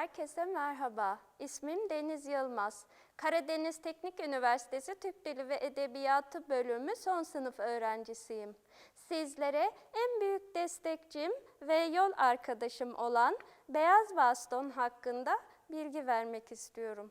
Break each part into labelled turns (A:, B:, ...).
A: Herkese merhaba. İsmim Deniz Yılmaz. Karadeniz Teknik Üniversitesi Türk Dili ve Edebiyatı bölümü son sınıf öğrencisiyim. Sizlere en büyük destekçim ve yol arkadaşım olan Beyaz Baston hakkında bilgi vermek istiyorum.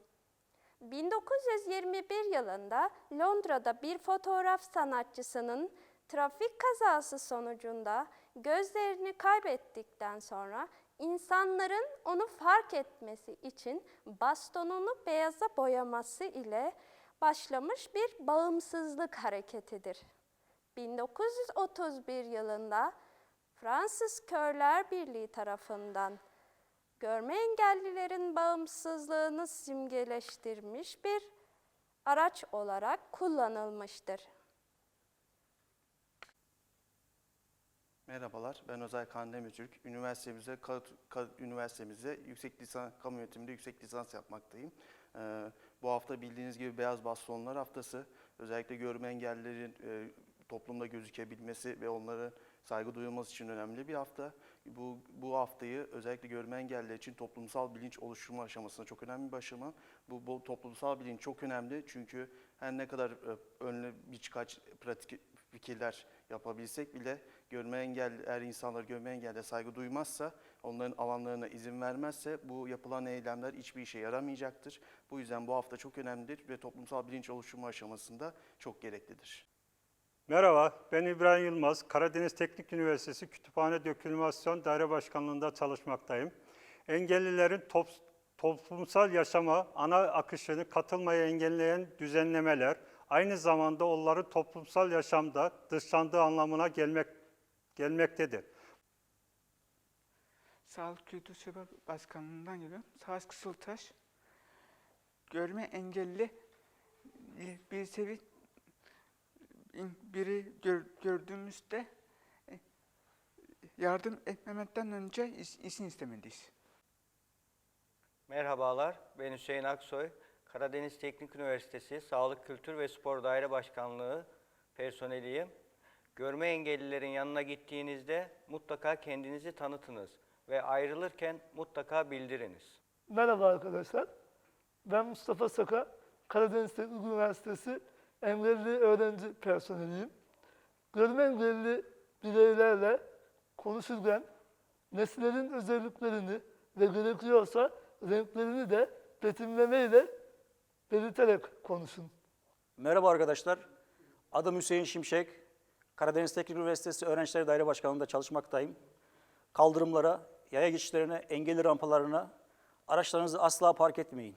A: 1921 yılında Londra'da bir fotoğraf sanatçısının trafik kazası sonucunda gözlerini kaybettikten sonra insanların onu fark etmesi için bastonunu beyaza boyaması ile başlamış bir bağımsızlık hareketidir. 1931 yılında Fransız Körler Birliği tarafından görme engellilerin bağımsızlığını simgeleştirmiş bir araç olarak kullanılmıştır.
B: Merhabalar, ben Özel Kandemircük. Üniversitemize, Ka- Ka- üniversitemize yüksek lisans, kamu yönetiminde yüksek lisans yapmaktayım. Ee, bu hafta bildiğiniz gibi Beyaz Bastonlar Haftası. Özellikle görme engellilerin e, toplumda gözükebilmesi ve onlara saygı duyulması için önemli bir hafta. Bu, bu haftayı özellikle görme engelliler için toplumsal bilinç oluşturma aşamasında çok önemli bir aşama. Bu, bu toplumsal bilinç çok önemli çünkü her ne kadar e, önüne birkaç pratik fikirler yapabilsek bile görme engelli, eğer insanlar görme engelliye saygı duymazsa, onların alanlarına izin vermezse bu yapılan eylemler hiçbir işe yaramayacaktır. Bu yüzden bu hafta çok önemlidir ve toplumsal bilinç oluşturma aşamasında çok gereklidir.
C: Merhaba, ben İbrahim Yılmaz. Karadeniz Teknik Üniversitesi Kütüphane Dokümantasyon Daire Başkanlığı'nda çalışmaktayım. Engellilerin top- toplumsal yaşama ana akışını katılmaya engelleyen düzenlemeler, aynı zamanda onların toplumsal yaşamda dışlandığı anlamına gelmek gelmektedir.
D: Sağlık Kültür Şube Başkanlığı'ndan geliyorum. Savaş Kısıltaş. Görme engelli bir sevi biri gör- gördüğümüzde e, yardım etmemekten önce izin istemeliyiz.
E: Merhabalar, ben Hüseyin Aksoy. Karadeniz Teknik Üniversitesi Sağlık Kültür ve Spor Daire Başkanlığı personeliyim. Görme engellilerin yanına gittiğinizde mutlaka kendinizi tanıtınız ve ayrılırken mutlaka bildiriniz.
F: Merhaba arkadaşlar. Ben Mustafa Saka, Karadeniz Teknik Üniversitesi engelli öğrenci personeliyim. Görme engelli bireylerle konuşurken nesnelerin özelliklerini ve gerekiyorsa renklerini de betimlemeyle belirterek konuşun.
G: Merhaba arkadaşlar. Adım Hüseyin Şimşek. Karadeniz Teknik Üniversitesi Öğrencileri Daire Başkanlığı'nda çalışmaktayım. Kaldırımlara, yaya geçişlerine, engelli rampalarına araçlarınızı asla park etmeyin.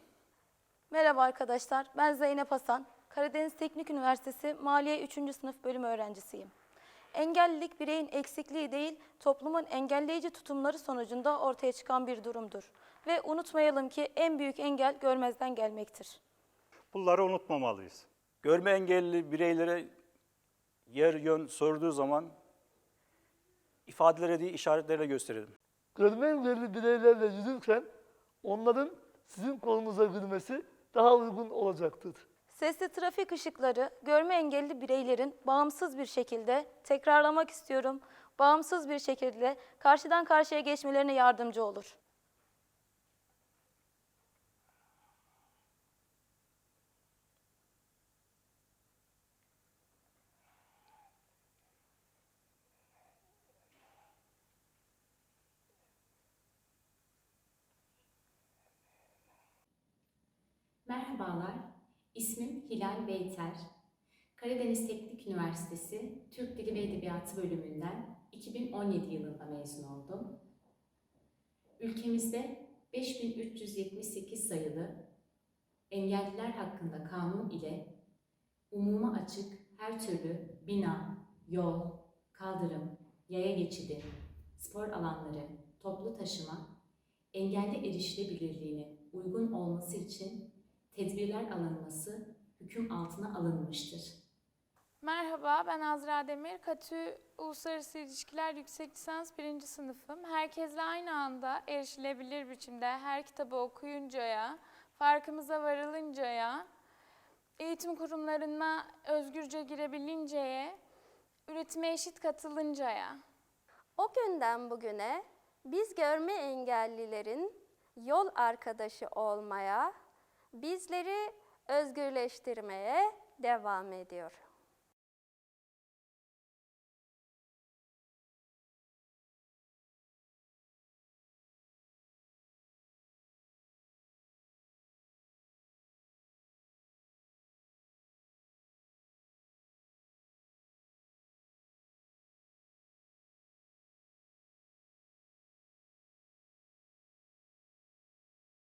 H: Merhaba arkadaşlar, ben Zeynep Hasan. Karadeniz Teknik Üniversitesi Maliye 3. sınıf bölüm öğrencisiyim. Engellilik bireyin eksikliği değil, toplumun engelleyici tutumları sonucunda ortaya çıkan bir durumdur. Ve unutmayalım ki en büyük engel görmezden gelmektir.
C: Bunları unutmamalıyız.
G: Görme engelli bireylere yer yön sorduğu zaman ifadeleri değil işaretlerle gösterelim.
F: Görme engelli bireylerle yürürken onların sizin kolunuza girmesi daha uygun olacaktır.
H: Sesli trafik ışıkları görme engelli bireylerin bağımsız bir şekilde, tekrarlamak istiyorum, bağımsız bir şekilde karşıdan karşıya geçmelerine yardımcı olur.
I: Merhabalar, ismim Hilal Beyter. Karadeniz Teknik Üniversitesi Türk Dili ve Edebiyatı bölümünden 2017 yılında mezun oldum. Ülkemizde 5378 sayılı engelliler hakkında kanun ile umuma açık her türlü bina, yol, kaldırım, yaya geçidi, spor alanları, toplu taşıma, engelli erişilebilirliğine uygun olması için tedbirler alınması hüküm altına alınmıştır.
J: Merhaba, ben Azra Demir. Katü Uluslararası İlişkiler Yüksek Lisans 1. sınıfım. Herkesle aynı anda erişilebilir biçimde her kitabı okuyuncaya, farkımıza varılıncaya, eğitim kurumlarına özgürce girebilinceye, üretime eşit katılıncaya.
A: O günden bugüne biz görme engellilerin yol arkadaşı olmaya, bizleri özgürleştirmeye devam ediyor.